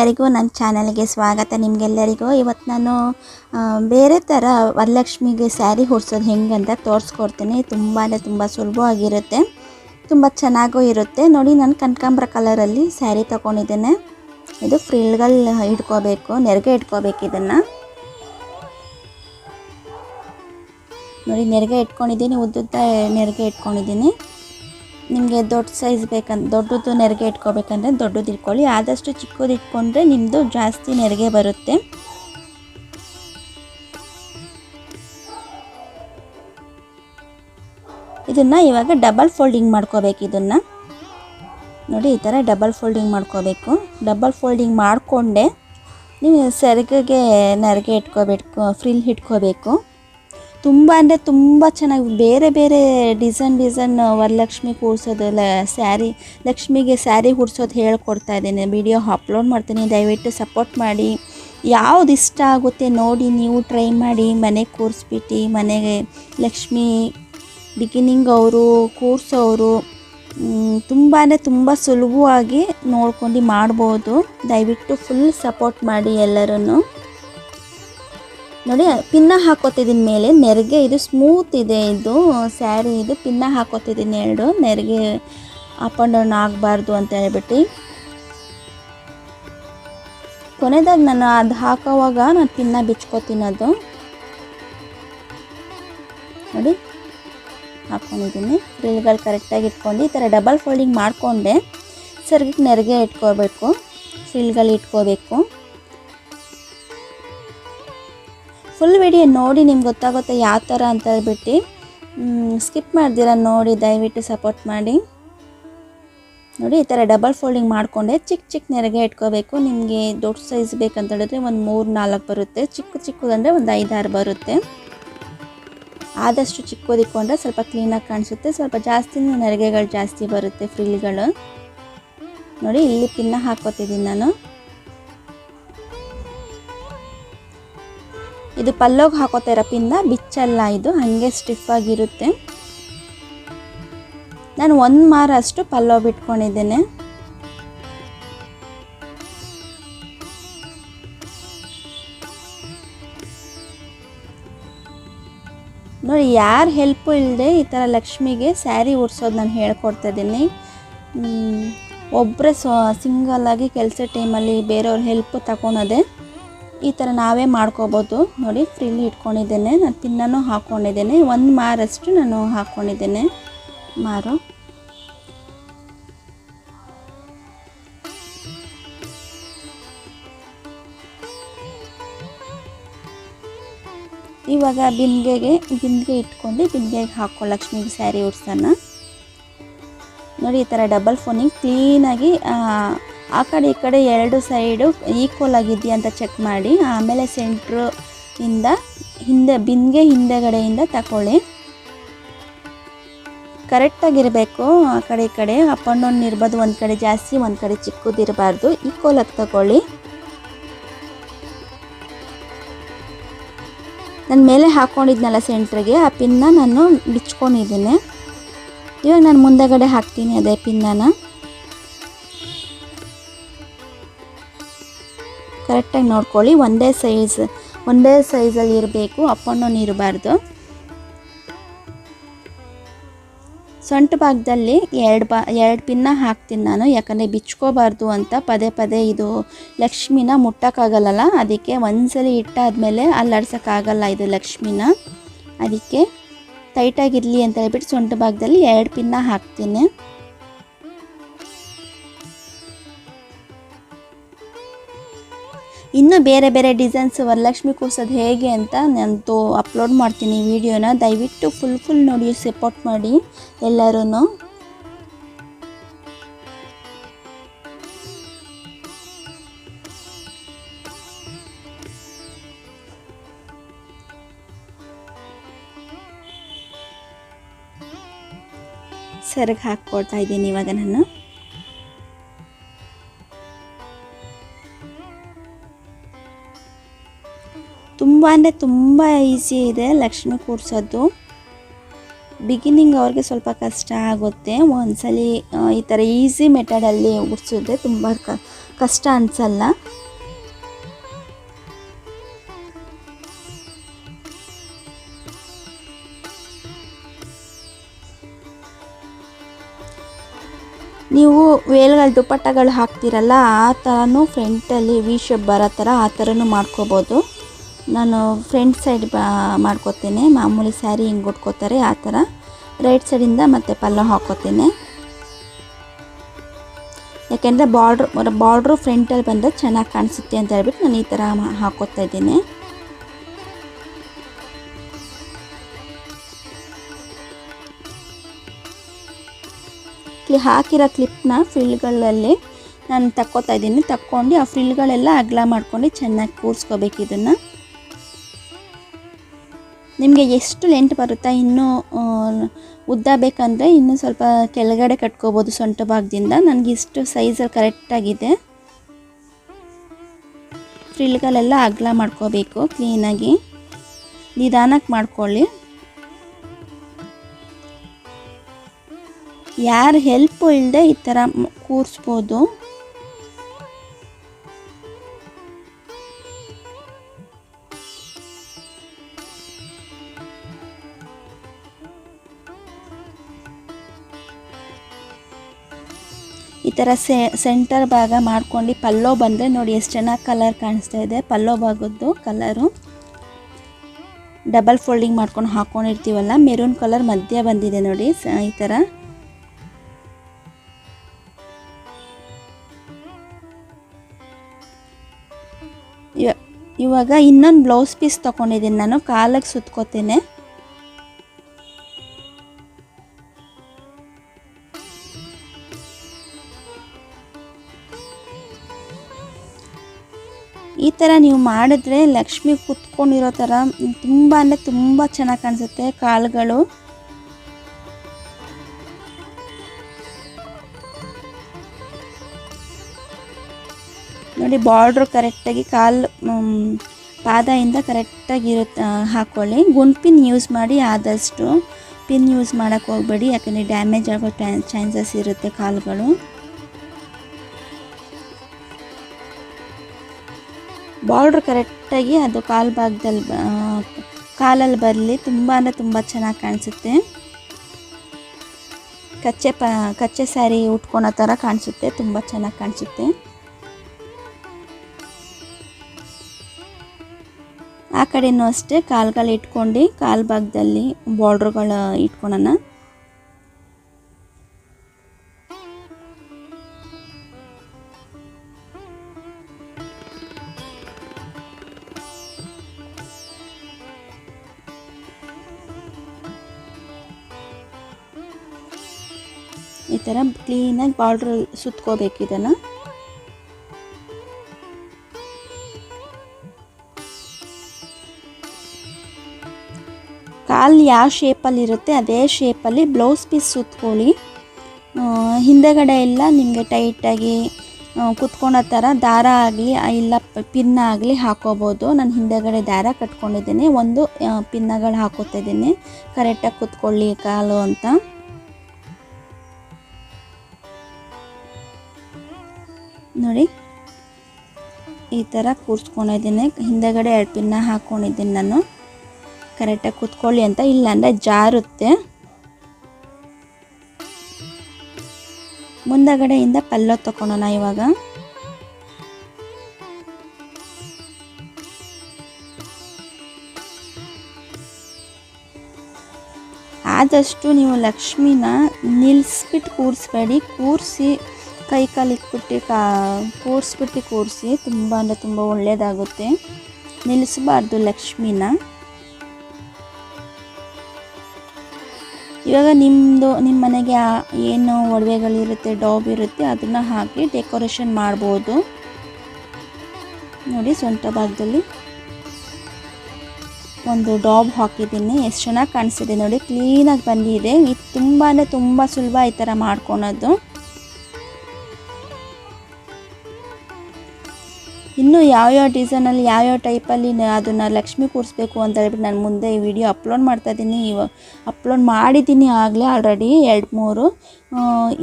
ಎಲ್ಲರಿಗೂ ನನ್ನ ಚಾನಲ್ಗೆ ಸ್ವಾಗತ. ನಿಮಗೆಲ್ಲರಿಗೂ ಇವತ್ತು ನಾನು ಬೇರೆ ಥರ ವರಲಕ್ಷ್ಮಿಗೆ ಸ್ಯಾರಿ ಹೊಡ್ಸೋದು ಹೆಂಗೆ ಅಂತ ತೋರಿಸ್ಕೊಡ್ತೀನಿ. ತುಂಬ ಅಂದರೆ ತುಂಬ ಸುಲಭವಾಗಿರುತ್ತೆ. ತುಂಬ ಚೆನ್ನಾಗೂ ಇರುತ್ತೆ. ನೋಡಿ, ನಾನು ಕನಕಾಂಬ್ರ ಕಲರಲ್ಲಿ ಸ್ಯಾರಿ ತೊಗೊಂಡಿದ್ದೇನೆ. ಇದು ಫ್ರಿಲ್ಗಳು ಇಟ್ಕೋಬೇಕು, ನೆರಿಗೆ ಇಟ್ಕೋಬೇಕು ಇದನ್ನು. ನೋಡಿ, ನೆರಿಗೆ ಇಟ್ಕೊಂಡಿದ್ದೀನಿ, ಉದ್ದುದ್ದ ನೆರಿಗೆ ಇಟ್ಕೊಂಡಿದ್ದೀನಿ. ನಿಮಗೆ ದೊಡ್ಡ ಸೈಜ್ ಬೇಕಂತ ದೊಡ್ಡದು ನೆರಿಗೆ ಇಟ್ಕೋಬೇಕಂದ್ರೆ ದೊಡ್ಡದು ಇಟ್ಕೊಳ್ಳಿ. ಆದಷ್ಟು ಚಿಕ್ಕದು ಇಟ್ಕೊಂಡ್ರೆ ನಿಮ್ಮದು ಜಾಸ್ತಿ ನೆರಿಗೆ ಬರುತ್ತೆ. ಇದನ್ನು ಇವಾಗ ಡಬಲ್ ಫೋಲ್ಡಿಂಗ್ ಮಾಡ್ಕೋಬೇಕು ಇದನ್ನು. ನೋಡಿ, ಈ ಥರ ಡಬಲ್ ಫೋಲ್ಡಿಂಗ್ ಮಾಡ್ಕೋಬೇಕು. ಡಬಲ್ ಫೋಲ್ಡಿಂಗ್ ಮಾಡಿಕೊಂಡೆ, ನೀವು ಸೆರಗಿಗೆ ನೆರಿಗೆ ಇಟ್ಕೋಬೇಕು ಫ್ರಿಲ್ ಇಟ್ಕೋಬೇಕು. ತುಂಬ ಅಂದರೆ ತುಂಬ ಚೆನ್ನಾಗಿ ಬೇರೆ ಬೇರೆ ಡಿಸೈನ್ ಡಿಸೈನ್ ವರಲಕ್ಷ್ಮಿ ಲ ಸ್ಯಾರಿ, ಲಕ್ಷ್ಮಿಗೆ ಸ್ಯಾರಿ ಹುಡ್ಸೋದು ಹೇಳ್ಕೊಡ್ತಾ ಇದ್ದೀನಿ. ವಿಡಿಯೋ ಅಪ್ಲೋಡ್ ಮಾಡ್ತೀನಿ, ದಯವಿಟ್ಟು ಸಪೋರ್ಟ್ ಮಾಡಿ. ಯಾವ್ದು ಇಷ್ಟ ಆಗುತ್ತೆ ನೋಡಿ, ನೀವು ಟ್ರೈ ಮಾಡಿ. ಮನೆಗೆ ಕೂರಿಸ್ಬಿಟ್ಟು, ಮನೆಗೆ ಲಕ್ಷ್ಮಿ ಬಿಗಿನಿಂಗ್ ಅವರು, ಕೂರಿಸೋರು ತುಂಬ ಅಂದರೆ ತುಂಬ ಸುಲಭವಾಗಿ ನೋಡ್ಕೊಂಡು ಮಾಡ್ಬೋದು. ದಯವಿಟ್ಟು ಫುಲ್ ಸಪೋರ್ಟ್ ಮಾಡಿ ಎಲ್ಲರೂ ನೋಡಿ, ಪಿನ್ನ ಹಾಕೋತಿದ್ದೀನಿ ಮೇಲೆ ನೆರಿಗೆ ಇದು ಸ್ಮೂತ್ ಇದೆ, ಇದು ಸ್ಯಾರಿ ಇದು ಪಿನ್ನ ಹಾಕೋತಿದ್ದೀನಿ ಎರಡು. ನೆರಿಗೆ ಅಪ್ ಆ್ಯಂಡ್ ಡೌನ್ ಆಗಬಾರ್ದು ಅಂತ ಹೇಳ್ಬಿಟ್ಟು. ಕೊನೆದಾಗ ನಾನು ಅದು ಹಾಕೋವಾಗ ನಾನು ಪಿನ್ನ ಬಿಚ್ಕೋತೀನಿ ಅದು. ನೋಡಿ, ಹಾಕೊಂಡಿದ್ದೀನಿ. ಫ್ರಿಲ್ಗಳು ಕರೆಕ್ಟಾಗಿ ಇಟ್ಕೊಂಡು ಈ ಥರ ಡಬಲ್ ಫೋಲ್ಡಿಂಗ್ ಮಾಡಿಕೊಂಡೆ. ಸರಿಗೆ ನೆರಿಗೆ ಇಟ್ಕೋಬೇಕು. ಫ್ರಿಲ್ಗಳು ಇಟ್ಕೋಬೇಕು. ಫುಲ್ ವಿಡಿಯೋ ನೋಡಿ ನಿಮ್ಗೆ ಗೊತ್ತಾಗುತ್ತೆ ಯಾವ ಥರ ಅಂತ ಹೇಳ್ಬಿಟ್ಟು. ಸ್ಕಿಪ್ ಮಾಡ್ದಿರ ನೋಡಿ, ದಯವಿಟ್ಟು ಸಪೋರ್ಟ್ ಮಾಡಿ. ನೋಡಿ, ಈ ಥರ ಡಬಲ್ ಫೋಲ್ಡಿಂಗ್ ಮಾಡಿಕೊಂಡೆ. ಚಿಕ್ಕ ಚಿಕ್ಕ ನೆರಗೆ ಇಟ್ಕೋಬೇಕು. ನಿಮಗೆ ದೊಡ್ಡ ಸೈಜ್ ಬೇಕಂತ ಹೇಳಿದ್ರೆ ಒಂದು ಮೂರು, ನಾಲ್ಕು ಬರುತ್ತೆ. ಚಿಕ್ಕ ಚಿಕ್ಕದಂದರೆ ಒಂದು ಐದಾರು ಬರುತ್ತೆ. ಆದಷ್ಟು ಚಿಕ್ಕೋದಿಕ್ಕೊಂಡ್ರೆ ಸ್ವಲ್ಪ ಕ್ಲೀನಾಗಿ ಕಾಣಿಸುತ್ತೆ. ಸ್ವಲ್ಪ ಜಾಸ್ತಿ ನೆರಿಗೆಗಳು ಜಾಸ್ತಿ ಬರುತ್ತೆ ಫ್ರಿಲ್ಗಳು ನೋಡಿ, ಇಲ್ಲಿ ಪಿನ್ನ ಹಾಕೋತಿದ್ದೀನಿ ನಾನು. ಇದು ಪಲ್ಲೋಗೆ ಹಾಕೋ ಥೆರಪಿಯಿಂದ ಬಿಚ್ಚಲ್ಲ ಇದು ಹಾಗೆ ಸ್ಟಿಫ್ ಆಗಿರುತ್ತೆ. ನಾನು ಒಂದು ಮಾರ ಅಷ್ಟು ಪಲ್ಲೋ ಬಿಟ್ಕೊಂಡಿದ್ದೇನೆ. ನೋಡಿ, ಯಾರ ಹೆಲ್ಪು ಇಲ್ಲದೆ ಈ ಥರ ಲಕ್ಷ್ಮಿಗೆ ಸ್ಯಾರಿ ಉಡ್ಸೋದು ನಾನು ಹೇಳ್ಕೊಡ್ತಾ ಇದ್ದೀನಿ. ಒಬ್ಬರೇ ಸೊ ಸಿಂಗಲ್ಲಾಗಿ ಕೆಲಸ ಟೈಮಲ್ಲಿ ಬೇರೆಯವ್ರ ಹೆಲ್ಪ್ ತಗೊಳೋದೆ. ಈ ಥರ ನಾವೇ ಮಾಡ್ಕೋಬೋದು. ನೋಡಿ ಫ್ರೀಲಿ ಇಟ್ಕೊಂಡಿದ್ದೇನೆ. ನಾನು ಪಿನ್ನೂ ಹಾಕ್ಕೊಂಡಿದ್ದೇನೆ ಒಂದು ಮಾರಷ್ಟು ನಾನು ಹಾಕ್ಕೊಂಡಿದ್ದೇನೆ ಮಾರು. ಇವಾಗ ಬಿಂದಿಗೆಗೆ, ಬಿಂದಿಗೆ ಇಟ್ಕೊಂಡು ಬಿಂದಿಗೆಗೆ ಹಾಕೋ ಲಕ್ಷ್ಮಿಗೆ ಸ್ಯಾರಿ ಉಡ್ಸೋಣ. ನೋಡಿ, ಈ ಥರ ಡಬಲ್ ಫೋನಿಗೆ ಕ್ಲೀನಾಗಿ ಆ ಕಡೆ ಈ ಕಡೆ ಎರಡು ಸೈಡು ಈಕ್ವಲ್ ಆಗಿದೆಯಾ ಅಂತ ಚೆಕ್ ಮಾಡಿ. ಆಮೇಲೆ ಸೆಂಟ್ರು ಇಂದ ಹಿಂದೆ, ಬಿಂದಿಗೆ ಹಿಂದೆಗಡೆಯಿಂದ ತಗೊಳ್ಳಿ ಕರೆಕ್ಟಾಗಿರಬೇಕು ಆ ಕಡೆ ಈ ಕಡೆ ಅಪ್ ಆ್ಯಂಡ್ ಡೌನ್ ಇರ್ಬೋದು. ಒಂದು ಕಡೆ ಜಾಸ್ತಿ, ಒಂದು ಕಡೆ ಚಿಕ್ಕದಿರಬಾರ್ದು ಈಕ್ವಲ್ ಆಗಿ ತಗೊಳ್ಳಿ ನಾನು ಮೇಲೆ ಹಾಕ್ಕೊಂಡಿದ್ನಲ್ಲ ಸೆಂಟ್ರಿಗೆ ಆ ಪಿನ್ನ ನಾನು ಬಿಚ್ಕೊಂಡಿದ್ದೀನಿ. ಇವಾಗ ನಾನು ಮುಂದೆಗಡೆ ಹಾಕ್ತೀನಿ ಅದೇ ಪಿನ್ನನ ಕರೆಕ್ಟಾಗಿ ನೋಡ್ಕೊಳ್ಳಿ. ಒಂದೇ ಸೈಜ್, ಒಂದೇ ಸೈಜಲ್ಲಿ ಇರಬೇಕು. ಅಪ್ ಆ್ಯಂಡ್ ಡೌನ್ ಇರಬಾರ್ದು. ಸೊಂಟ ಭಾಗದಲ್ಲಿ ಎರಡು ಬಾ, ಎರಡು ಪಿನ್ನ ಹಾಕ್ತೀನಿ ನಾನು. ಯಾಕಂದರೆ ಬಿಚ್ಕೋಬಾರ್ದು ಅಂತ ಪದೇ ಪದೇ ಇದು ಲಕ್ಷ್ಮಿನ ಮುಟ್ಟೋಕ್ಕಾಗಲ್ಲ ಅದಕ್ಕೆ ಒಂದ್ಸಲಿ ಇಟ್ಟಾದಮೇಲೆ ಅಲ್ಲಾಡ್ಸೋಕ್ಕಾಗಲ್ಲ ಇದು ಲಕ್ಷ್ಮಿನ. ಅದಕ್ಕೆ ಟೈಟಾಗಿರಲಿ ಅಂತ ಹೇಳ್ಬಿಟ್ಟು ಸೊಂಟ ಭಾಗದಲ್ಲಿ ಎರಡು ಪಿನ್ನ ಹಾಕ್ತೀನಿ. ಇನ್ನೂ ಬೇರೆ ಬೇರೆ ಡಿಸೈನ್ಸ್ ವರಲಕ್ಷ್ಮಿ ಕೂರ್ಸೋದು ಹೇಗೆ ಅಂತ ನಾನು ಅಪ್ಲೋಡ್ ಮಾಡ್ತೀನಿ ವಿಡಿಯೋನ ದಯವಿಟ್ಟು ಫುಲ್ ಫುಲ್ ನೋಡಿ ಸಪೋರ್ಟ್ ಮಾಡಿ ಎಲ್ಲರೂ ಸರಿಗೆ ಹಾಕ್ಕೊಡ್ತಾ ಇದ್ದೀನಿ ಇವಾಗ ನಾನು. ತುಂಬ ಅಂದರೆ ತುಂಬ ಈಸಿ ಇದೆ ಲಕ್ಷ್ಮಿ ಕೂರಿಸೋದು. ಬಿಗಿನಿಂಗ್ ಅವ್ರಿಗೆ ಸ್ವಲ್ಪ ಕಷ್ಟ ಆಗುತ್ತೆ. ಒಂದ್ಸಲ ಈ ಥರ ಈಸಿ ಮೆಥಡಲ್ಲಿ ಉಡ್ಸಿದ್ರೆ ತುಂಬ ಕಷ್ಟ ಅನಿಸಲ್ಲ. ನೀವು ವೇಲ್ಗಳು ದುಪ್ಪಟ್ಟಗಳು ಹಾಕ್ತಿರಲ್ಲ, ಆ ಥರನೂ ಫ್ರಂಟಲ್ಲಿ ವಿ ಶೇಪ್ ಬರೋ ಥರ ಆ ಥರನೂ ಮಾಡ್ಕೋಬೋದು. ನಾನು ಫ್ರಂಟ್ ಸೈಡ್ ಮಾಡ್ಕೋತೇನೆ. ಮಾಮೂಲಿ ಸ್ಯಾರಿ ಹಿಂಗೆ ಉಟ್ಕೋತಾರೆ, ಆ ಥರ. ರೈಟ್ ಸೈಡಿಂದ ಮತ್ತು ಪಲ್ಲೋ ಹಾಕೋತೇನೆ. ಯಾಕೆಂದರೆ ಬಾರ್ಡ್ರ್ ಬಾರ್ಡ್ರು ಫ್ರಂಟಲ್ಲಿ ಬಂದರೆ ಚೆನ್ನಾಗಿ ಕಾಣಿಸುತ್ತೆ ಅಂತ ಹೇಳ್ಬಿಟ್ಟು ನಾನು ಈ ಥರ ಹಾಕೋತಾ ಇದ್ದೀನಿ. ಹಾಕಿರೋ ಕ್ಲಿಪ್ನ ಫ್ರಿಲ್ಗಳಲ್ಲಿ ನಾನು ತಕ್ಕೋತಾ ಇದ್ದೀನಿ. ತಕ್ಕೊಂಡು ಆ ಫ್ರಿಲ್ಗಳೆಲ್ಲ ಅಗಲ ಮಾಡ್ಕೊಂಡು ಚೆನ್ನಾಗಿ ಕೂರಿಸ್ಕೋಬೇಕು ಇದನ್ನು. ನಿಮಗೆ ಎಷ್ಟು ಲೆಂಟ್ ಬರುತ್ತಾ? ಇನ್ನೂ ಉದ್ದ ಬೇಕಂದರೆ ಇನ್ನೂ ಸ್ವಲ್ಪ ಕೆಳಗಡೆ ಕಟ್ಕೋಬೋದು ಸೊಂಟ ಭಾಗದಿಂದ. ನನಗೆ ಇಷ್ಟು ಸೈಜಲ್ಲಿ ಕರೆಕ್ಟಾಗಿದೆ ಫ್ರಿಲ್ಗಳೆಲ್ಲ ಅಗಲ ಮಾಡ್ಕೋಬೇಕು ಕ್ಲೀನಾಗಿ ನಿಧಾನಕ್ಕೆ ಮಾಡ್ಕೊಳ್ಳಿ. ಯಾರು ಹೆಲ್ಪು ಇಲ್ಲದೆ ಈ ಥರ ಕೂರಿಸ್ಬೋದು. ಈ ಥರ ಸೆಂಟರ್ ಭಾಗ ಮಾಡ್ಕೊಂಡು ಪಲ್ಲೋ ಬಂದರೆ ನೋಡಿ ಎಷ್ಟು ಚೆನ್ನಾಗಿ ಕಲರ್ ಕಾಣಿಸ್ತಾ ಇದೆ. ಪಲ್ಲೋ ಭಾಗದ್ದು ಕಲರು ಡಬಲ್ ಫೋಲ್ಡಿಂಗ್ ಮಾಡ್ಕೊಂಡು ಹಾಕ್ಕೊಂಡಿರ್ತೀವಲ್ಲ ಮೆರೂನ್ ಕಲರ್ ಮಧ್ಯ ಬಂದಿದೆ ನೋಡಿ ಈ ಥರ ಇವ- ಇವಾಗ ಇನ್ನೊಂದು ಬ್ಲೌಸ್ ಪೀಸ್ ತೊಗೊಂಡಿದ್ದೀನಿ ನಾನು ಕಾಲಕ್ಕೆ ಸುತ್ಕೋತೇನೆ. ಥರ ನೀವು ಮಾಡಿದ್ರೆ ಲಕ್ಷ್ಮಿ ಕುತ್ಕೊಂಡಿರೋ ಥರ, ತುಂಬ ಅಂದರೆ ತುಂಬ ಚೆನ್ನಾಗಿ ಕಾಣಿಸುತ್ತೆ ಕಾಲುಗಳು. ನೋಡಿ ಬಾರ್ಡ್ರು ಕರೆಕ್ಟಾಗಿ ಕಾಲು ಪಾದಯಿಂದ ಕರೆಕ್ಟಾಗಿ ಇರುತ್ತೆ ಹಾಕ್ಕೊಳ್ಳಿ ಗುಂಡ್ ಪಿನ್ ಯೂಸ್ ಮಾಡಿ ಆದಷ್ಟು. ಪಿನ್ ಯೂಸ್ ಮಾಡೋಕ್ಕೆ ಹೋಗಬೇಡಿ, ಯಾಕಂದರೆ ಡ್ಯಾಮೇಜ್ ಆಗೋ ಚಾನ್ಸಸ್ ಇರುತ್ತೆ ಕಾಲುಗಳು. ಬಾರ್ಡ್ರ್ ಕರೆಕ್ಟಾಗಿ ಅದು ಕಾಲು ಭಾಗದಲ್ಲಿ ಕಾಲಲ್ಲಿ ಬರಲಿ. ತುಂಬ ಅಂದರೆ ತುಂಬ ಚೆನ್ನಾಗಿ ಕಾಣಿಸುತ್ತೆ. ಕಚ್ಚೆ ಪ ಕಚ್ಚೆ ಸ್ಯಾರಿ ಉಟ್ಕೊಳೋ ಥರ ಕಾಣಿಸುತ್ತೆ. ತುಂಬ ಚೆನ್ನಾಗಿ ಕಾಣಿಸುತ್ತೆ. ಆ ಕಡೆಯೂ ಅಷ್ಟೇ. ಕಾಲುಗಳು ಇಟ್ಕೊಂಡು ಕಾಲು ಭಾಗದಲ್ಲಿ ಬಾರ್ಡ್ರ್ಗಳು ಇಟ್ಕೊಳೋಣ. ಕ್ಲೀನಾಗಿ ಬಾರ್ಡ್ರ್ ಸುತ್ಕೋಬೇಕು ಇದನ್ನು ಕಾಲು ಯಾವ ಶೇಪಲ್ಲಿರುತ್ತೆ ಅದೇ ಶೇಪಲ್ಲಿ ಬ್ಲೌಸ್ ಪೀಸ್ ಸುತ್ಕೊಳ್ಳಿ. ಹಿಂದೆಗಡೆ ಎಲ್ಲ ನಿಮಗೆ ಟೈಟಾಗಿ ಕುತ್ಕೊಳೋ ಥರ ದಾರ ಆಗಲಿ ಇಲ್ಲ ಪಿನ್ನ ಆಗಲಿ ಹಾಕೋಬೋದು. ನಾನು ಹಿಂದೆಗಡೆ ದಾರ ಕಟ್ಕೊಂಡಿದ್ದೀನಿ, ಒಂದು ಪಿನ್ನಗಳು ಹಾಕೋತಿದ್ದೀನಿ ಕರೆಕ್ಟಾಗಿ ಕುತ್ಕೊಳ್ಳಿ ಕಾಲು ಅಂತ. ನೋಡಿ. ಈ ಥರ ಕೂರಿಸ್ಕೊಂಡಿದ್ದೀನಿ ಹಿಂದೆಗಡೆ ಎರಡು ಪಿನ್ನ ಹಾಕ್ಕೊಂಡಿದ್ದೀನಿ ನಾನು. ಕರೆಕ್ಟಾಗಿ ಕೂತ್ಕೊಳ್ಳಿ ಅಂತ. ಇಲ್ಲಾಂದರೆ ಜಾರುತ್ತೆ. ಮುಂದಗಡೆಯಿಂದ ಪಲ್ಲೋ ತಗೊಳೋಣ ಇವಾಗ. ಆದಷ್ಟು ನೀವು ಲಕ್ಷ್ಮಿನ ನಿಲ್ಲಿಸ್ಬಿಟ್ಟು ಕೂರಿಸ್ಬೇಡಿ. ಕೂರಿಸಿ ಕೈ ಕಾಲು ಇಟ್ಬಿಟ್ಟು ಕಾ, ಕೂರಿಸ್ಬಿಟ್ಟು ಕೂರಿಸಿ ತುಂಬ ಅಂದರೆ ತುಂಬ ಒಳ್ಳೆಯದಾಗುತ್ತೆ ನಿಲ್ಲಿಸಬಾರ್ದು ಲಕ್ಷ್ಮಿನ. ಇವಾಗ ನಿಮ್ಮದು ನಿಮ್ಮ ಮನೆಗೆ ಏನು ಒಡವೆಗಳಿರುತ್ತೆ, ಡಾಬ್ ಇರುತ್ತೆ, ಅದನ್ನು ಹಾಕಿ ಡೆಕೋರೇಷನ್ ಮಾಡ್ಬೋದು. ನೋಡಿ ಸ್ವಂತ ಭಾಗದಲ್ಲಿ. ಒಂದು ಡಾಬ್ ಹಾಕಿದ್ದೀನಿ, ಎಷ್ಟು ಚೆನ್ನಾಗಿ ಕಾಣಿಸಿದೆ ನೋಡಿ, ಕ್ಲೀನಾಗಿ ಬಂದಿದೆ. ಇದು ತುಂಬ ಅಂದರೆ ತುಂಬ ಸುಲಭ ಈ ಥರ ಮಾಡ್ಕೊಳೋದು. ಇನ್ನೂ ಯಾವ್ಯಾವ ಡಿಸೈನಲ್ಲಿ ಯಾವ್ಯಾವ ಟೈಪಲ್ಲಿ ಅದನ್ನು ಲಕ್ಷ್ಮಿ ಕೂರಿಸ್ಬೇಕು ಅಂತ ಹೇಳ್ಬಿಟ್ಟು ನಾನು ಮುಂದೆ ಈ ವಿಡಿಯೋ ಅಪ್ಲೋಡ್ ಮಾಡ್ತಾ ಇದ್ದೀನಿ. ಇವಾಗ ಅಪ್ಲೋಡ್ ಮಾಡಿದ್ದೀನಿ ಆಗಲೇ ಆಲ್ರೆಡಿ ಎರಡು ಮೂರು.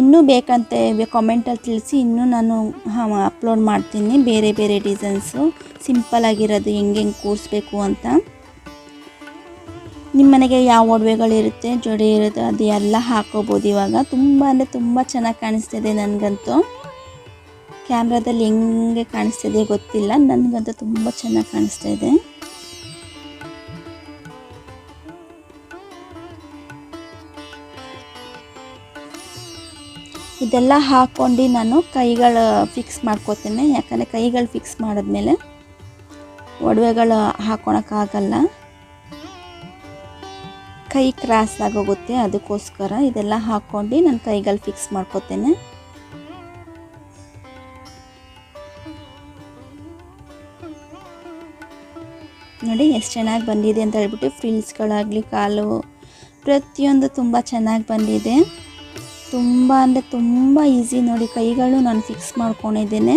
ಇನ್ನೂ ಬೇಕಂತೆ ಕಾಮೆಂಟಲ್ಲಿ ತಿಳಿಸಿ ಇನ್ನೂ ನಾನು ಅಪ್ಲೋಡ್ ಮಾಡ್ತೀನಿ ಬೇರೆ ಬೇರೆ ಡಿಸೈನ್ಸು ಸಿಂಪಲ್ ಆಗಿರೋದು ಹೆಂಗೆ ಹೆಂಗೆ ಕೂರಿಸ್ಬೇಕು ಅಂತ. ನಿಮ್ಮ ಮನೆಗೆ ಯಾವ ಒಡವೆಗಳಿರುತ್ತೆ ಜೊಡೆ ಇರುತ್ತೆ, ಅದು ಎಲ್ಲ ಹಾಕೋಬೋದು ಇವಾಗ. ತುಂಬ ಅಂದರೆ ತುಂಬ ಚೆನ್ನಾಗಿ ಕಾಣಿಸ್ತಿದೆ ನನಗಂತೂ. ಕ್ಯಾಮ್ರಾದಲ್ಲಿ ಹೆಂಗೆ ಕಾಣಿಸ್ತಿದೆ ಗೊತ್ತಿಲ್ಲ. ನನಗಂತೂ ತುಂಬ ಚೆನ್ನಾಗಿ ಕಾಣಿಸ್ತಾ ಇದೆ. ಇದೆಲ್ಲ ಹಾಕ್ಕೊಂಡು ನಾನು ಕೈಗಳು ಫಿಕ್ಸ್ ಮಾಡ್ಕೋತೇನೆ ಯಾಕಂದರೆ ಕೈಗಳು ಫಿಕ್ಸ್ ಮಾಡಿದ್ಮೇಲೆ ಒಡವೆಗಳು ಹಾಕೊಳಕ್ಕಾಗಲ್ಲ. ಕೈ ಕ್ರಾಸ್ ಆಗೋಗುತ್ತೆ ಅದಕ್ಕೋಸ್ಕರ ಇದೆಲ್ಲ ಹಾಕ್ಕೊಂಡು ನಾನು ಕೈಗಳು ಫಿಕ್ಸ್ ಮಾಡ್ಕೋತೇನೆ ನೋಡಿ ಎಷ್ಟು ಚೆನ್ನಾಗಿ ಬಂದಿದೆ ಅಂತ ಹೇಳ್ಬಿಟ್ಟು ಫ್ರಿಲ್ಸ್ಗಳಾಗಲಿ ಕಾಲು, ಪ್ರತಿಯೊಂದು ತುಂಬ ಚೆನ್ನಾಗಿ ಬಂದಿದೆ. ತುಂಬ ಅಂದರೆ ತುಂಬ ಈಸಿ ನೋಡಿ ಕೈಗಳು ನಾನು ಫಿಕ್ಸ್ ಮಾಡ್ಕೊಂಡಿದ್ದೇನೆ.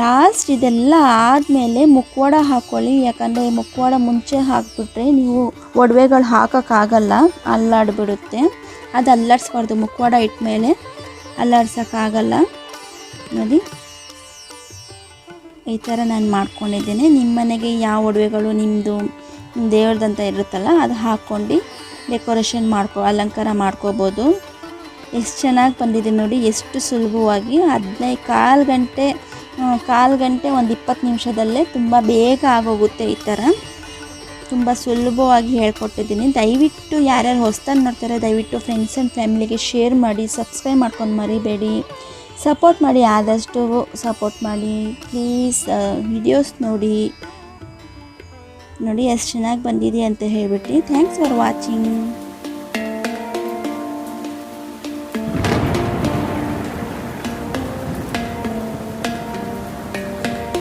ಲಾಸ್ಟ್ ಇದೆಲ್ಲ ಆದಮೇಲೆ ಮುಕ್ವಾಡ ಹಾಕ್ಕೊಳ್ಳಿ ಯಾಕಂದರೆ ಮುಕ್ವಾಡ ಮುಂಚೆ ಹಾಕಿಬಿಟ್ರೆ ನೀವು ಒಡವೆಗಳು ಹಾಕೋಕ್ಕಾಗಲ್ಲ, ಅಲ್ಲಾಡ್ಬಿಡುತ್ತೆ. ಅದು ಅಲ್ಲಾಡಿಸ್ಬಾರ್ದು ಇಟ್ಟ ಮೇಲೆ ಅಲ್ಲಾಡ್ಸೋಕ್ಕಾಗಲ್ಲ. ನೋಡಿ. ಈ ಥರ ನಾನು ಮಾಡ್ಕೊಂಡಿದ್ದೇನೆ. ನಿಮ್ಮ ಮನೆಗೆ ಯಾವ ಒಡವೆಗಳು ನಿಮ್ಮದು ದೇವ್ರದಂತ ಇರುತ್ತಲ್ಲ, ಅದು ಹಾಕ್ಕೊಂಡು ಡೆಕೋರೇಷನ್ ಮಾಡ್ಕೊ, ಅಲಂಕಾರ ಮಾಡ್ಕೋಬೋದು. ಎಷ್ಟು ಚೆನ್ನಾಗಿ ಬಂದಿದೆ ನೋಡಿ, ಎಷ್ಟು ಸುಲಭವಾಗಿ. ಹದಿನೈದು ಕಾಲು ಗಂಟೆ ಕಾಲು ಗಂಟೆ ಒಂದು ಇಪ್ಪತ್ತು ನಿಮಿಷದಲ್ಲೇ ತುಂಬ ಬೇಗ ಆಗೋಗುತ್ತೆ ಈ ಥರ. ತುಂಬ ಸುಲಭವಾಗಿ ಹೇಳ್ಕೊಟ್ಟಿದ್ದೀನಿ. ದಯವಿಟ್ಟು ಯಾರ್ಯಾರು ಹೊಸ್ದಾಗಿ ನೋಡ್ತಾರೆ, ದಯವಿಟ್ಟು ಫ್ರೆಂಡ್ಸ್ ಆ್ಯಂಡ್ ಫ್ಯಾಮಿಲಿಗೆ ಶೇರ್ ಮಾಡಿ ಸಬ್ಸ್ಕ್ರೈಬ್ ಮಾಡ್ಕೊಂಡು ಮರಿಬೇಡಿ. ಸಪೋರ್ಟ್ ಮಾಡಿ, ಆದಷ್ಟು ಸಪೋರ್ಟ್ ಮಾಡಿ. ಪ್ಲೀಸ್ ವಿಡಿಯೋಸ್ ನೋಡಿ. ನೋಡಿ, ಎಷ್ಟು ಚೆನ್ನಾಗಿ ಬಂದಿದೆ ಅಂತ ಹೇಳಿಬಿಟ್ರಿ. Thanks for watching